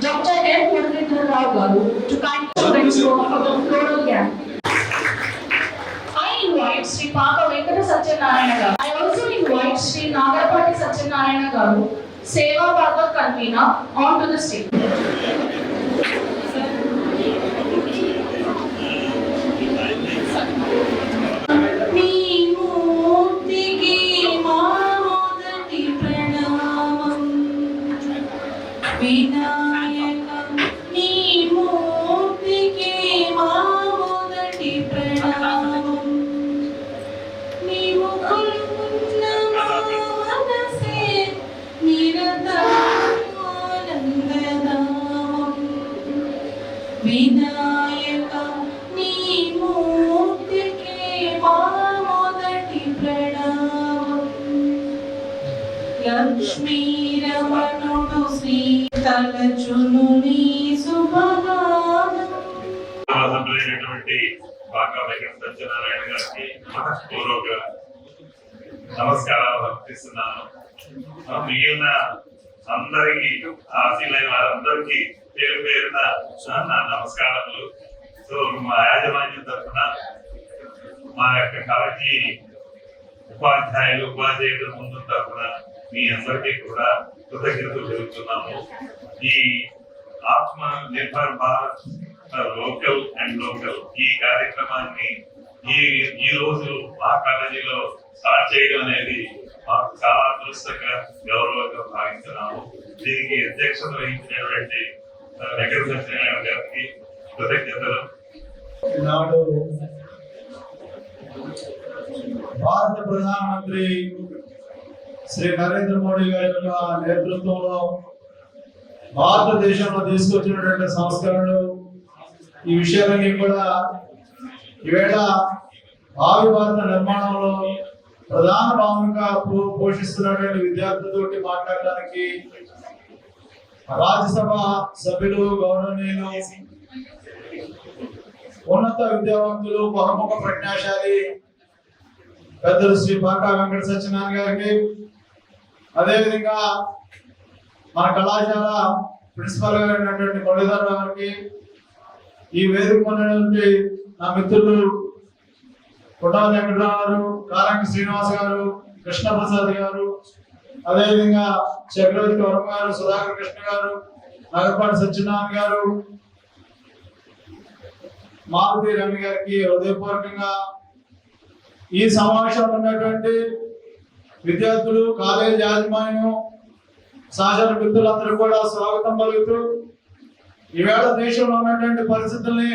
Dr. M. Muralidhar Rao Garu to kindly floor for the floral gap. I invite Sri Paka Venkata Satyanarayana Garu. I also invite Sri Nagarapati Satyanarayana Garu, Seva Bhagavat convener, onto the stage. We know. అర్పిస్తున్నాను మిగిలిన అందరికి ఆశీలైన వారందరికీ పేరు పేరున నా నమస్కారములు. So మా యాజమాన్యం తరఫున మా యొక్క కాలేజీ ఉపాధ్యాయులు ఉపాధ్యాయుల ముందు తరఫున మీ అందరికీ కూడా కృతజ్ఞతలు తెలుపుతున్నాము. ఈ Atma Nirbhar Bharat local and local ఈ కార్యక్రమాన్ని ఈ ఈ రోజు మా కాలేజీలో స్టార్ట్ చేయడం అనేది చాలా అదృష్టంగా గౌరవంగా భావిస్తున్నాము. దీనికి అధ్యక్షత వహించినటువంటి వెంకట సత్యనారాయణ గారికి కృతజ్ఞతలు. నాడు భారత ప్రధానమంత్రి శ్రీ నరేంద్ర మోడీ గారి యొక్క నేతృత్వంలో భారతదేశంలో తీసుకొచ్చినటువంటి సంస్కరణలు ఈ విషయాలన్నీ కూడా ఈవేళ భావి భారత నిర్మాణంలో ప్రధాన భావనగా పోషిస్తున్నటువంటి విద్యార్థులతో మాట్లాడడానికి రాజ్యసభ సభ్యులు గౌరవనీయులు ఉన్నత విద్యావంతులు బహుముఖ ప్రజ్ఞాశాలి పెద్దలు శ్రీ పాకా వెంకట సత్యనారాయణ గారికి అదేవిధంగా మన కళాశాల ప్రిన్సిపల్ గారు అయినటువంటి మురళీధర్ గారికి ఈ వేదిక నా మిత్రులు కుటాల వెంకటరావు గారు శ్రీనివాస్ గారు కృష్ణ ప్రసాద్ గారు అదేవిధంగా చక్రవర్తి వర్మ గారు సుధాకర్ కృష్ణ గారు నగరపాటి సత్యనారాయణ గారు మారుతి రమి గారికి హృదయపూర్వకంగా ఈ సమావేశంలో ఉన్నటువంటి విద్యార్థులు కాలేజ్ యాజమాన్యం సహచర మిత్రులందరూ కూడా స్వాగతం పలుకుతూ ఈవేళ దేశంలో ఉన్నటువంటి పరిస్థితుల్ని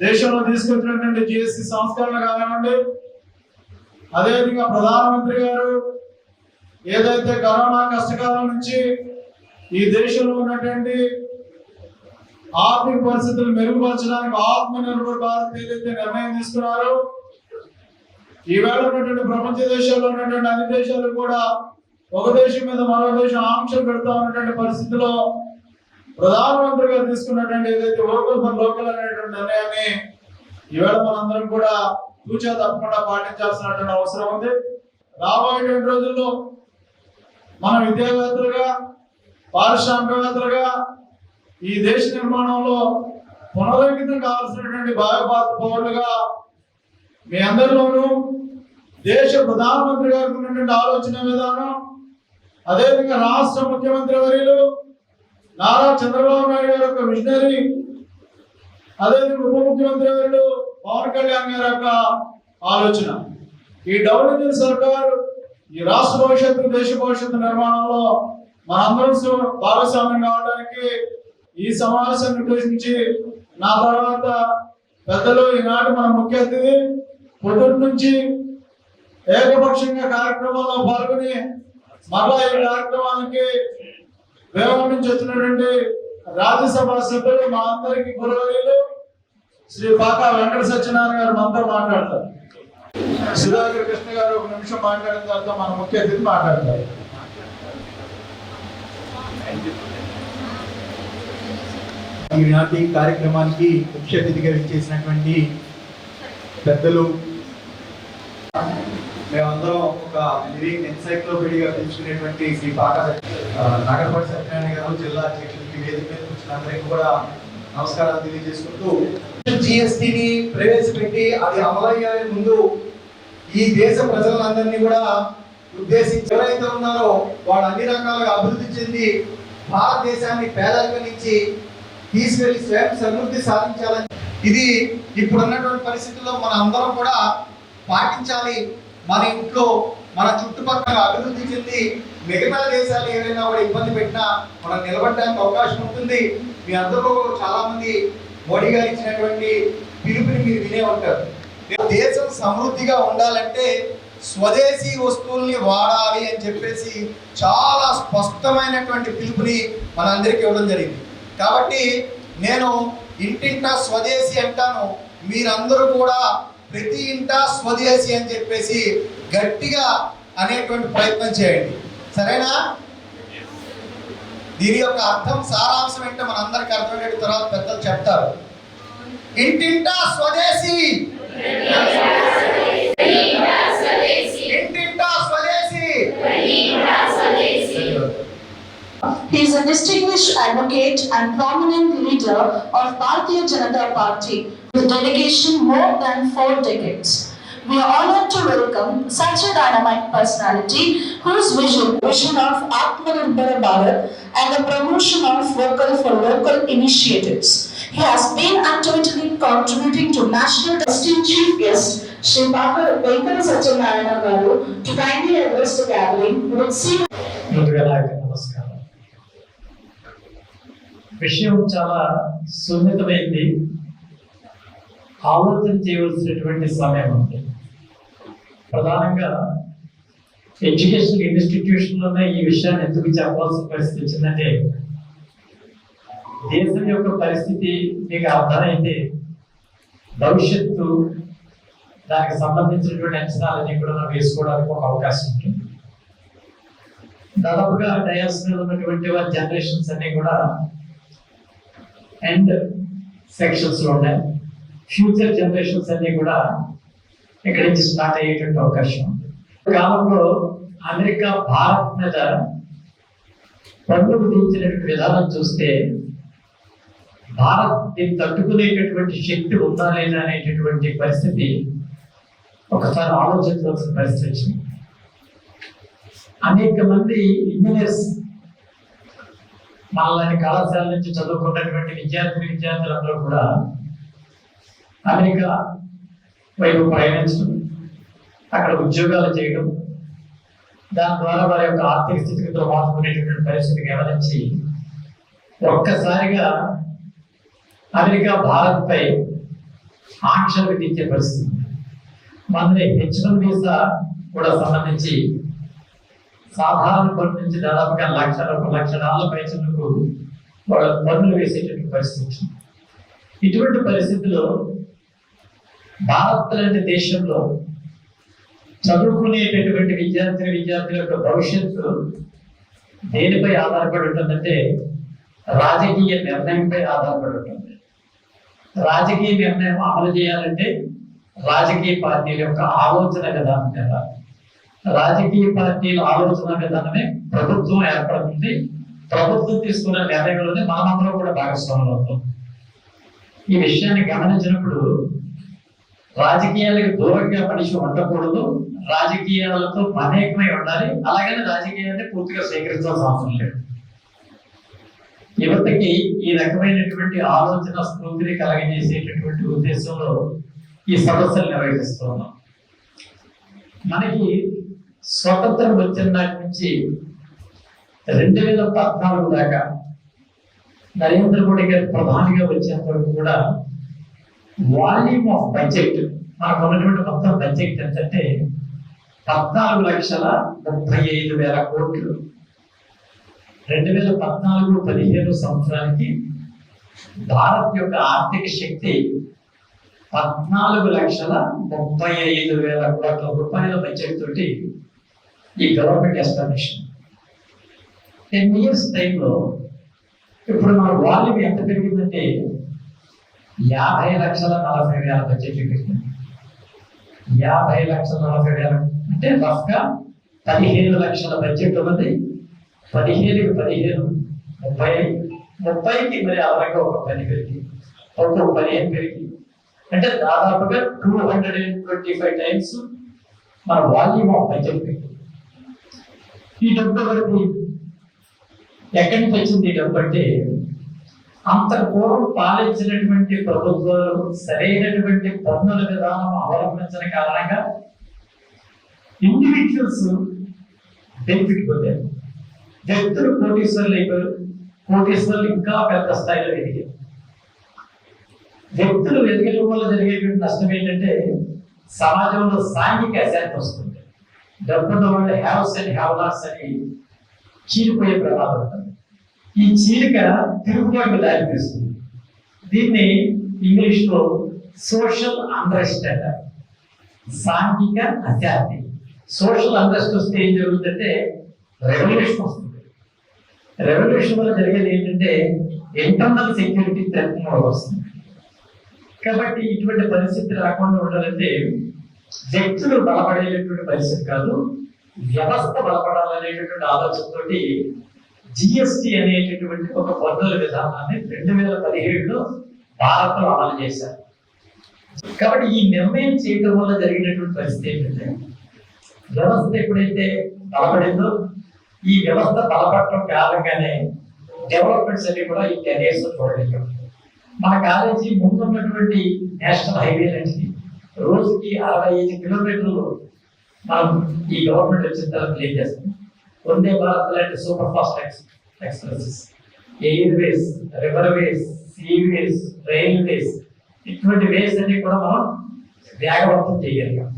దేశంలో తీసుకొచ్చినటువంటి జిఎస్టి సంస్కరణ కానివ్వండి అదేవిధంగా ప్రధానమంత్రి గారు ఏదైతే కరోనా కష్టకాలం నుంచి ఈ దేశంలో ఉన్నటువంటి ఆర్థిక పరిస్థితులు మెరుగుపరచడానికి ఆత్మ నిర్భర్ భారత్ ఏదైతే నిర్ణయం తీసుకున్నారో ఈవేళ ఉన్నటువంటి ప్రపంచ దేశాల్లో ఉన్నటువంటి అన్ని దేశాలు కూడా ఒక దేశం మీద మరో దేశం ఆంక్షలు పెడతా ఉన్నటువంటి పరిస్థితిలో ప్రధానమంత్రి గారు తీసుకున్నటువంటి ఏదైతే లోకల్ ఫర్ లోకల్ అనేటువంటి నిర్ణయాన్ని ఈవేళ మనందరం కూడా తూచా తప్పకుండా పాటించాల్సినటువంటి అవసరం ఉంది. రాబోయేటువంటి రోజుల్లో మన విద్యావేత్తలుగా పారిశ్రామికవేత్తలుగా ఈ దేశ నిర్మాణంలో పునరంకితం కావాల్సినటువంటి భావిపాత పౌరులుగా మీ అందరిలోనూ దేశ ప్రధానమంత్రి గారికి ఉన్నటువంటి ఆలోచన విధానం అదేవిధంగా రాష్ట్ర ముఖ్యమంత్రి వర్యులు నారా చంద్రబాబు నాయుడు గారు ఒక మిషనరీ అదే ఉప ముఖ్యమంత్రి గారు పవన్ కళ్యాణ్ గారి యొక్క ఆలోచన. ఈ డబుల్ ఇంజిన్ సర్కార్ ఈ రాష్ట్ర భవిష్యత్తు దేశ భవిష్యత్తు నిర్మాణంలో మనందరం భాగస్వామ్యం కావడానికి ఈ సమావేశాన్ని ఉద్దేశించి నా తర్వాత పెద్దలు ఈనాటి మన ముఖ్య అతిథి పొద్దున్న నుంచి ఏకపక్షంగా కార్యక్రమంలో పాల్గొని మరలా ఈ కార్యక్రమానికి వేగం నుంచి వచ్చినటువంటి రాజ్యసభ సభ్యులు మా అందరికి గురవరీలు శ్రీ పాకా వెంకట సత్యనారాయణ గారు మనతో మాట్లాడతారు. సుధాకర్ కృష్ణ గారు ఒక నిమిషం మాట్లాడిన తర్వాత మన ముఖ్య అతిథి మాట్లాడతారు. ఈనాటి కార్యక్రమానికి ముఖ్య అతిథిగా ఇచ్చేసినటువంటి పెద్దలు మేమందరం ఒక లివింగ్ ఎన్సైక్లోపీడియాగా పిలుచుకునేటువంటి శ్రీ పాక నాగరపాటి సత్యనారాయణ గారు జిల్లా అధ్యక్షులకి వేదిక మీద కూర్చున్న అందరికీ కూడా నమస్కారాలు తెలియజేసుకుంటూ జిఎస్టిని ప్రవేశపెట్టి అది అమలయ్యే ముందు ఈ దేశ ప్రజలందరినీ కూడా ఉద్దేశించి ఎవరైతే ఉన్నారో వాళ్ళు అన్ని రకాలుగా అభివృద్ధి చెంది భారతదేశాన్ని పేదరికం నుంచి తీసుకెళ్ళి స్వయం సమృద్ధి సాధించాలని. ఇది ఇప్పుడున్నటువంటి పరిస్థితుల్లో మన అందరం కూడా పాటించాలి. మన ఇంట్లో మన చుట్టుపక్కల అభివృద్ధి చెంది మిగతా దేశాలు ఏదైనా కూడా ఇబ్బంది పెట్టినా మనం నిలబడడానికి అవకాశం ఉంటుంది. మీ అందరూ చాలా మంది మోడీ గారు ఇచ్చినటువంటి పిలుపుని మీరు వినే ఉంటారు. దేశం సమృద్ధిగా ఉండాలంటే స్వదేశీ వస్తువుల్ని వాడాలి అని చెప్పేసి చాలా స్పష్టమైనటువంటి పిలుపుని మనందరికీ ఇవ్వడం జరిగింది. కాబట్టి నేను ఇంటింటా స్వదేశీ అంటాను. మీరందరూ కూడా ప్రతి ఇంటా స్వదేశీ అని చెప్పేసి గట్టిగా అనేటువంటి ప్రయత్నం చేయండి. సరేనా? దీని యొక్క అర్థం సారాంశం ఏంటో మనందరికీ అర్థమయ్యేట తర్వాత పెద్దలు చెప్తారు. ఇంటింటా స్వదేశీ! ఇంటింటా స్వదేశీ! He is a distinguished advocate and prominent leader of Bharatiya Janata Party. with dedication more than four decades. We are honored to welcome such a dynamic personality whose vision, vision of Atmanirbhar Bharat and the promotion of vocal for local initiatives. He has been actively contributing to national esteemed chief guest Shri Bakar Venkata Satyanarayana Garu to kindly address the gathering with see ముందుగా నా యొక్క నమస్కారం విషయం చాలా సున్నితమైంది ఆలోచన చేయవలసినటువంటి సమయం ఉంది. ప్రధానంగా ఎడ్యుకేషన్ ఇన్స్టిట్యూషన్లోనే ఈ విషయాన్ని ఎందుకు చెప్పాల్సిన పరిస్థితి వచ్చిందంటే దేశం యొక్క పరిస్థితి మీకు అర్థమైతే భవిష్యత్తు దానికి సంబంధించినటువంటి అంచనాలన్నీ కూడా మనం వేసుకోవడానికి ఒక అవకాశం ఉంటుంది. దాదాపుగా డయాస్ మీద ఉన్నటువంటి వారి జనరేషన్స్ అన్ని కూడా ఎండ్ సెక్షన్స్లో ఉన్నాయి. ఫ్యూచర్ జనరేషన్స్ అన్ని కూడా ఇక్కడి నుంచి స్టార్ట్ అయ్యేటువంటి అవకాశం ఉంది. కాలంలో అమెరికా భారత్ మీద పన్ను విధించినటువంటి విధానం చూస్తే భారత్ దీన్ని తట్టుకునేటటువంటి శక్తి ఉందా లేదా అనేటటువంటి పరిస్థితి ఒకసారి ఆలోచించవలసిన పరిస్థితి వచ్చింది. అనేక మంది ఇంజనీర్స్ మనలాంటి కళాశాల నుంచి చదువుకున్నటువంటి విద్యార్థి విద్యార్థులందరూ కూడా అమెరికా వైపు ప్రయాణించడం అక్కడ ఉద్యోగాలు చేయడం దాని ద్వారా వారి యొక్క ఆర్థిక స్థితిగతులు మార్చుకునేటువంటి పరిస్థితి గమనించి ఒక్కసారిగా అమెరికా భారత్పై ఆంక్షలు విధించే పరిస్థితి. మనది హెచ్ వన్ వీసా కూడా సంబంధించి సాధారణ పన్ను నుంచి దాదాపుగా లక్ష లక్ష డాలర్ల పైసలకు వాళ్ళు పన్నులు వేసేటువంటి పరిస్థితి. ఇటువంటి పరిస్థితుల్లో భారత్ లాంటి దేశంలో చదువుకునేటటువంటి విద్యార్థిని విద్యార్థుల యొక్క భవిష్యత్తు దేనిపై ఆధారపడి ఉంటుందంటే రాజకీయ నిర్ణయంపై ఆధారపడి ఉంటుంది. రాజకీయ నిర్ణయం అమలు చేయాలంటే రాజకీయ పార్టీల యొక్క ఆలోచన విధానం కదా రాజకీయ పార్టీల ఆలోచన విధానమే ప్రభుత్వం ఏర్పడుతుంది. ప్రభుత్వం తీసుకున్న నిర్ణయంలోనే మనమందరం కూడా భాగస్వాములు అవుతాం ఈ విషయాన్ని గమనించినప్పుడు రాజకీయాలకు దూరంగా మనిషి ఉండకూడదు. రాజకీయాలతో మమేకమై ఉండాలి. అలాగని రాజకీయాన్ని పూర్తిగా స్వీకరించాల్సిన అవసరం లేదు. యువతకి ఈ రకమైనటువంటి ఆలోచన స్ఫూర్తిని కలగజేసేటటువంటి ఉద్దేశంలో ఈ సమస్యలు నిర్వహిస్తున్నాం మనకి స్వతంత్రం వచ్చిన నాటి నుంచి రెండు వేల పద్నాలుగు దాకా నరేంద్ర మోడీ గారు ప్రధానిగా వచ్చేంత వరకు కూడా వాల్యూమ్ ఆఫ్ బడ్జెట్. మనకు ఉన్నటువంటి మొత్తం బడ్జెట్ ఏంటంటే పద్నాలుగు లక్షల ముప్పై ఐదు వేల కోట్లు. రెండు వేల పద్నాలుగు పదిహేను సంవత్సరానికి భారత్ యొక్క ఆర్థిక శక్తి పద్నాలుగు లక్షల ముప్పై ఐదు వేల కోట్ల రూపాయల బడ్జెట్ తోటి ఈ గవర్నమెంట్ ఎస్టాబ్లిష్ టెన్ ఇయర్స్ టైంలో ఇప్పుడు మన వాల్యూమ్ ఎంత పెరిగిందంటే యాభై లక్షల నలభై వేల బడ్జెట్ పెట్టింది యాభై లక్షల నలభై వేల అంటే రఫ్గా పదిహేను లక్షల బడ్జెట్ ఉన్నది. పదిహేనుకి పదిహేను ముప్పై ముప్పైకి మరి అలాగే ఒక పని పెరిగి ఒక పదిహేను పెరిగి. అంటే దాదాపుగా two hundred and twenty five times మన వాల్యూమ్ ఆఫ్ బడ్జెట్ పెరిగింది. ఈ డబ్బు వరకు ఎక్కడి నుంచి వచ్చింది ఈ డబ్బు అంటే పూర్వం పాలించినటువంటి ప్రభుత్వాలు సరైనటువంటి పన్నుల విధానం అవలంబించిన కారణంగా ఇండివిజువల్స్ బెనిఫిట్ పొందారు. వ్యక్తులు కోటీశ్వర్లు అయిపోయారు. కోటీశ్వర్లు ఇంకా పెద్ద స్థాయిలో ఎదిగారు. వ్యక్తులు ఎదగడం వల్ల జరిగేటువంటి నష్టం ఏంటంటే సమాజంలో సాంఘిక అశాంతి వస్తుంది. డబ్బున్న వాళ్ళు హ్యావ్స్ అండ్ హ్యావ్ లాస్ అని చీలిపోయే ప్రమాదం ఉంటుంది. ఈ చీలిక తిరుగుబాటు దారి తీస్తుంది దీన్ని ఇంగ్లీష్లో సోషల్ అండ్రెస్ట్ అంటారు. సాంఘిక అశాంతి. సోషల్ అండ్రెస్ట్ వస్తే ఏం జరుగుతుందంటే రెవల్యూషన్ వస్తుంది. రెవల్యూషన్ వల్ల జరిగేది ఏంటంటే ఇంటర్నల్ సెక్యూరిటీ తరఫున వస్తుంది. కాబట్టి ఇటువంటి పరిస్థితి రాకుండా ఉండాలంటే వ్యక్తులు బలపడేటటువంటి పరిస్థితి కాదు వ్యవస్థ బలపడాలనేటటువంటి ఆలోచనతోటి జిఎస్టి అనేటటువంటి ఒక పన్నుల విధానాన్ని రెండు వేల పదిహేడులో భారత్లో అమలు చేశారు. కాబట్టి ఈ నిర్ణయం చేయడం వల్ల జరిగినటువంటి పరిస్థితి ఏంటంటే వ్యవస్థ ఎప్పుడైతే తలపడిందో ఈ వ్యవస్థ బలపడటం కారణంగానే డెవలప్మెంట్స్ అన్ని కూడా ఈ టెన్ ఇయర్స్ మా మన కాలేజీ ముందున్నటువంటి నేషనల్ హైవే నుంచి రోజుకి అరవై ఐదు కిలోమీటర్లు మనం ఈ గవర్నమెంట్ వచ్చిన తర్వాత క్లీన్ చేస్తాం. వందే భారత్ లాంటి super fast ex expresses airways riverways seaways railways ఇటువంటి వేస్ అన్ని కూడా మనం వేగవంతం చేయగలిగాం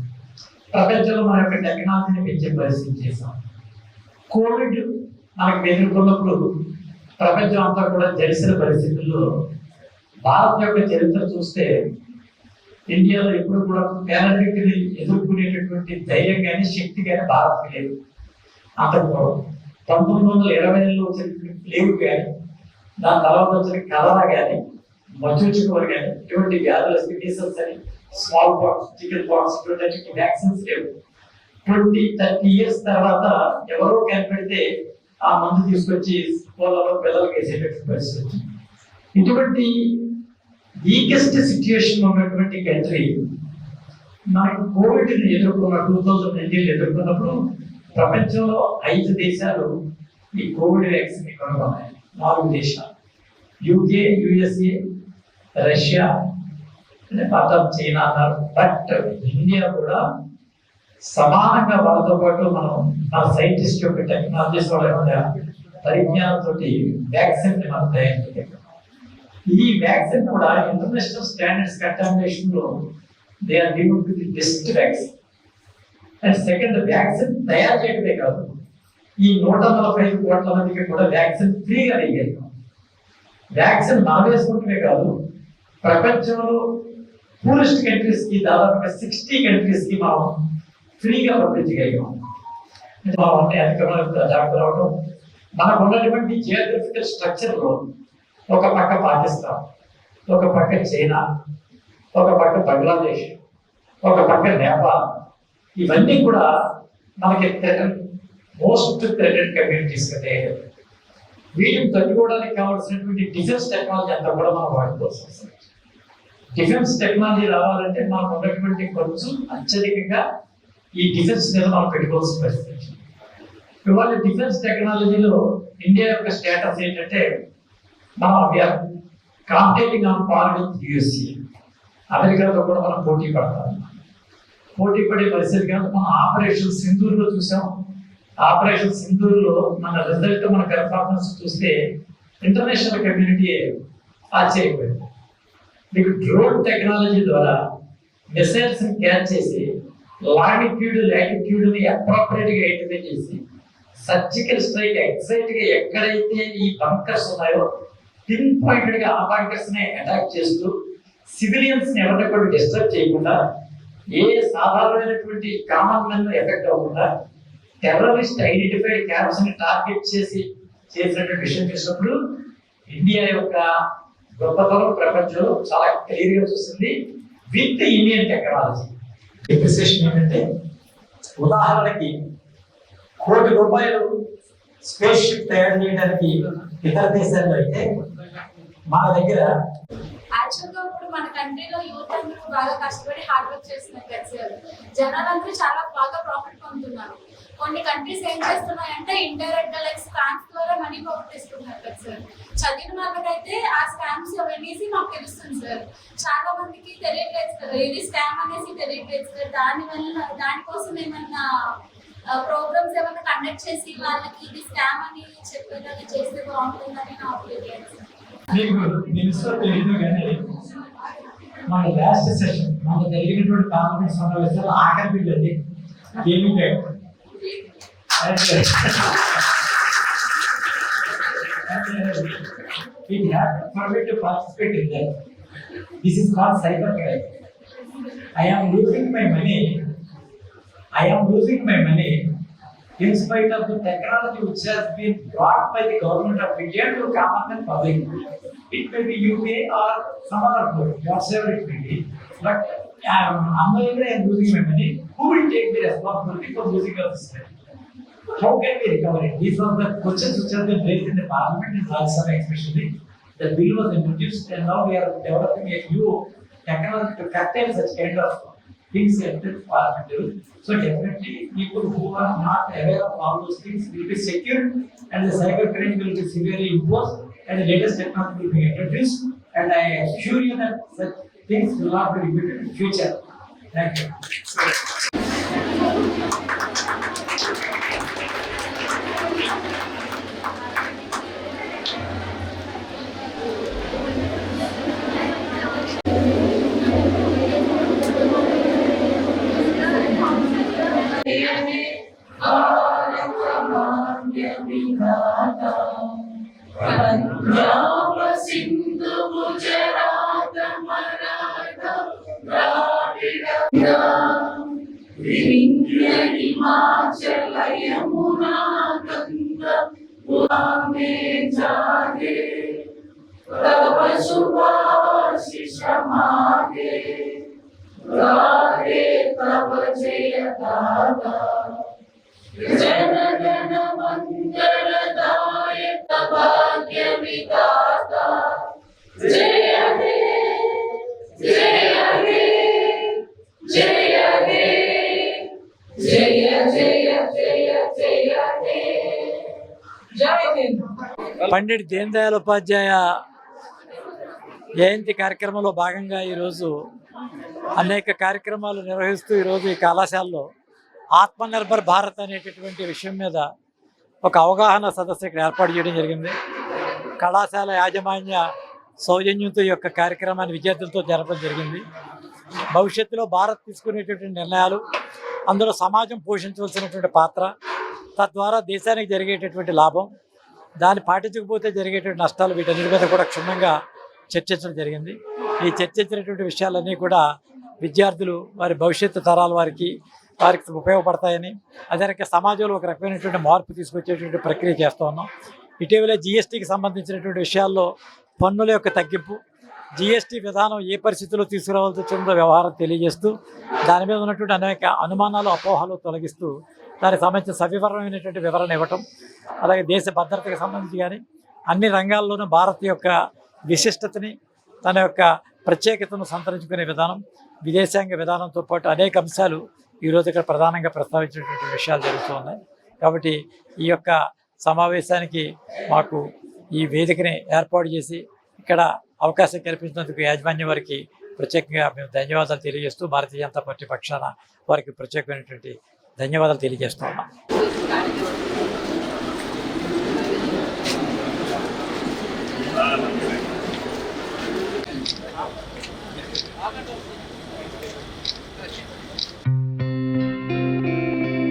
ప్రపంచంలో మన యొక్క టెక్నాలజీని పెంచే పరిస్థితి చేసాం కోవిడ్ మనకు ఎదుర్కొన్నప్పుడు ప్రపంచం అంతా కూడా జరిసిన పరిస్థితుల్లో భారత్ యొక్క చరిత్ర చూస్తే ఇండియాలో ఎప్పుడు కూడా పేదరికని ని ఎదుర్కొనేటటువంటి ధైర్యం కానీ శక్తి కానీ భారత్కి లేదు. ఆటంకం పంతొమ్మిది వందల ఇరవైలో వచ్చిన ప్లేగు కానీ దాని తర్వాత వచ్చిన కలరా కానీ మచ్చుచుకోవాలి కానీ ఇటువంటి వ్యాధుల మీసల్స్ అని స్మాల్ పాక్స్ చికెన్ పాక్స్ ఇటువంటి వ్యాక్సిన్స్ లేవు ట్వంటీ థర్టీ ఇయర్స్ తర్వాత ఎవరో కనిపెడితే ఆ మందు తీసుకొచ్చి స్కూళ్ళలో పిల్లలకి వేసేటటువంటి పరిస్థితి వచ్చింది. ఇటువంటి వీకెస్ట్ సిచ్యుయేషన్ ఉన్నటువంటి కంట్రీ మనకి కోవిడ్ ఎదుర్కొన్న టూ థౌజండ్ నైన్టీన్ ఎదుర్కొన్నప్పుడు ప్రపంచంలో ఐదు దేశాలు ఈ కోవిడ్ వ్యాక్సిన్ కనుగొన్నాయి. నాలుగు దేశాలు. యూకే యుఎస్ఏ రష్యా అంటే పార్ట్ ఆఫ్ చైనా అన్నారు. బట్ ఇండియా కూడా సమానంగా వాళ్ళతో పాటు మనం మన సైంటిస్ట్ యొక్క టెక్నాలజీస్ వాళ్ళ పరిజ్ఞానంతో వ్యాక్సిన్ని మనం తయారు ఈ వ్యాక్సిన్ కూడా international standards కంటామినేషన్లో they are giving to the best vaccine. And second vaccine తయారు చేయడమే కాదు. ఈ నూట నలభై ఐదు కోట్ల మందికి కూడా వ్యాక్సిన్ ఫ్రీగా వేయగలిగాం వ్యాక్సిన్ మనం వేసుకుంటమే కాదు ప్రపంచంలో టూరిస్ట్ కంట్రీస్కి దాదాపుగా సిక్స్టీ కంట్రీస్కి మనం ఫ్రీగా పంపించగలిగాం. మనం అంటే డాక్టర్ అవడం మనకు ఉన్నటువంటి జియోగ్రఫికల్ స్ట్రక్చర్లో ఒక పక్క పాకిస్తాన్ ఒక పక్క చైనా ఒక పక్క బంగ్లాదేశ్ ఒక పక్క నేపాల్ ఇవన్నీ కూడా మనకి మోస్ట్ థ్రెటెడ్ కమ్యూనిటీస్ కదా వీటిని తట్టుకోవడానికి కావాల్సినటువంటి డిఫెన్స్ టెక్నాలజీ అంతా కూడా మనం వాడుకోవాల్సి వస్తుంది డిఫెన్స్ టెక్నాలజీ రావాలంటే మనకు ఉన్నటువంటి ఖర్చు అత్యధికంగా ఈ డిఫెన్స్ మీద మనం పెట్టుకోవాల్సిన పరిస్థితి. ఇవాళ డిఫెన్స్ టెక్నాలజీలో ఇండియా యొక్క స్టేటస్ ఏంటంటే మనం competing on par with USC అమెరికాతో కూడా మనం పోటీ పడతాం. పోటీ పడే పరిస్థితి కాదు. మనం ఆపరేషన్ సింధూర్లో చూసాం. ఆపరేషన్ సింధూర్లో మన రిజల్ట్ మన పెర్ఫార్మెన్స్ చూస్తే ఇంటర్నేషనల్ కమ్యూనిటీ ఆశ్చర్యపోయింది మీకు డ్రోన్ టెక్నాలజీ ద్వారా మిసైల్స్ క్యాచ్ చేసి లాంగిట్యూడ్ లాటిట్యూడ్ని అప్రాపరేట్ ఐడెంటిఫై చేసి సర్జికల్ స్ట్రైక్ ఎక్సైట్గా ఎక్కడైతే ఈ బంకర్స్ ఉన్నాయో పిన్ పాయింటెడ్గా ఆ బంకర్స్ని అటాక్ చేస్తూ సివిలియన్స్ని ఎవరిని కూడా డిస్టర్బ్ చేయకుండా ఏ సాధారణమైనటువంటి కామన్ మెన్ ఎఫెక్ట్ అవ్వకుండా టెర్రరిస్ట్ ఐడెంటిఫైడ్ క్యాంప్స్ని టార్గెట్ చేసి చేసినటువంటి విషయం చూసినప్పుడు ఇండియా యొక్క గొప్పతనం ప్రపంచంలో చాలా క్లియర్గా చూస్తుంది విత్ ఇండియన్ టెక్నాలజీ. డిప్రిసియేషన్ ఏంటంటే ఉదాహరణకి కోటి రూపాయలు స్పేస్ షిప్ తయారు చేయడానికి ఇతర దేశాల్లో అయితే మన దగ్గర యాక్చువల్గా ఇప్పుడు మన కంట్రీలో యూత్ అందరూ బాగా కష్టపడి హార్డ్ వర్క్ చేస్తున్నారు కదా సార్ జనాలందరూ చాలా బాగా ప్రాఫిట్ పొందుతున్నారు. కొన్ని కంట్రీస్ ఏం చేస్తున్నాయంటే ఇండైరెక్ట్గా లైక్ స్కామ్స్ ద్వారా మనీ పోగొట్టేస్తున్నారు కదా సార్ చదివిన వాళ్ళకైతే ఆ స్కామ్స్ అవన్నీ మాకు తెలుస్తుంది సార్ చాలా మందికి తెలియట్లేదు సార్ ఇది స్కామ్ అనేసి తెలియట్లేదు సార్ దాని వల్ల దానికోసం ఏమన్నా ప్రోగ్రామ్స్ ఏమైనా కండక్ట్ చేసి వాళ్ళకి ఇది స్కామ్ అని చెప్పేలాగా చేస్తే బాగుంటుందని నా ఒపీనియన్ సార్ మీకు తెలుసో తెలియదు కానీ మన లాస్ట్ సెషన్ మనకు జరిగినటువంటి కాన్ఫరెన్స్ సమావేశాలు ఆఖరి పిల్లది gaming it have permit to participate in that this is call cyber crime I am losing my money I am losing my money in spite of the technology which has been brought by the government of India to common public. It may be UK or some other board, whatsoever it may be. But um, unknowingly I am losing my money. Who will take the responsibility for losing this money? How can we recover it? These are the questions which have been raised in the parliament in Rajya Sabha especially. The bill was introduced and now we are developing a new technology to curtail such kind of things at the parliament level. So definitely people who are not aware of all those things will be secured and the cyber crime will be severely imposed and the latest technology we introduced. And I assure you that such things will not be repeated in future. Thank you. Sindhu Gujarata Maratha Dravida Vindhya Himachala Yamuna Ganga ఉమే జాగే తవ సుభాషిష మాగే గాగే తవ జయ గాథా జన గణ మంగళదాయక భాగ్య విధాత పండిట్ దీన్ దయాళ్ ఉపాధ్యాయ జయంతి కార్యక్రమంలో భాగంగా ఈరోజు అనేక కార్యక్రమాలు నిర్వహిస్తూ ఈరోజు ఈ కళాశాలలో ఆత్మనిర్భర్ భారత్ అనేటటువంటి విషయం మీద ఒక అవగాహన సదస్సు ఇక్కడ ఏర్పాటు చేయడం జరిగింది. కళాశాల యాజమాన్య సౌజన్యంతో ఈ యొక్క కార్యక్రమాన్ని విద్యార్థులతో జరపడం జరిగింది. భవిష్యత్తులో భారత్ తీసుకునేటటువంటి నిర్ణయాలు అందులో సమాజం పోషించవలసినటువంటి పాత్ర తద్వారా దేశానికి జరిగేటటువంటి లాభం దాన్ని పాటించకపోతే జరిగేటువంటి నష్టాలు వీటన్నిటి మీద కూడా క్షుణ్ణంగా చర్చించడం జరిగింది. ఈ చర్చించినటువంటి విషయాలన్నీ కూడా విద్యార్థులు వారి భవిష్యత్తు తరాల వారికి వారికి ఉపయోగపడతాయని అదే సమాజంలో ఒక రకమైనటువంటి మార్పు తీసుకొచ్చేటువంటి ప్రక్రియ చేస్తూ ఉన్నాం. ఇటీవలే జిఎస్టీకి సంబంధించినటువంటి విషయాల్లో పన్నుల యొక్క తగ్గింపు జిఎస్టీ విధానం ఏ పరిస్థితుల్లో తీసుకురావాల్సి వచ్చిందో వ్యవహారం తెలియజేస్తూ దాని మీద ఉన్నటువంటి అనేక అనుమానాలు అపోహలు తొలగిస్తూ దానికి సంబంధించిన సవివరమైనటువంటి వివరణ ఇవ్వటం అలాగే దేశ భద్రతకు సంబంధించి కానీ అన్ని రంగాల్లోనూ భారత్ యొక్క విశిష్టతని తన యొక్క ప్రత్యేకతను సంతరించుకునే విధానం విదేశాంగ విధానంతో పాటు అనేక అంశాలు ఈరోజు ఇక్కడ ప్రధానంగా ప్రస్తావించినటువంటి విషయాలు జరుగుతూ ఉన్నాయి. కాబట్టి ఈ యొక్క సమావేశానికి మాకు ఈ వేదికని ఏర్పాటు చేసి ఇక్కడ అవకాశం కల్పించినందుకు యాజమాన్యం వారికి ప్రత్యేకంగా మేము ధన్యవాదాలు తెలియజేస్తూ భారతీయ జనతా పార్టీ పక్షాన వారికి ప్రత్యేకమైనటువంటి ధన్యవాదాలు తెలియజేస్తూ ఉన్నాం.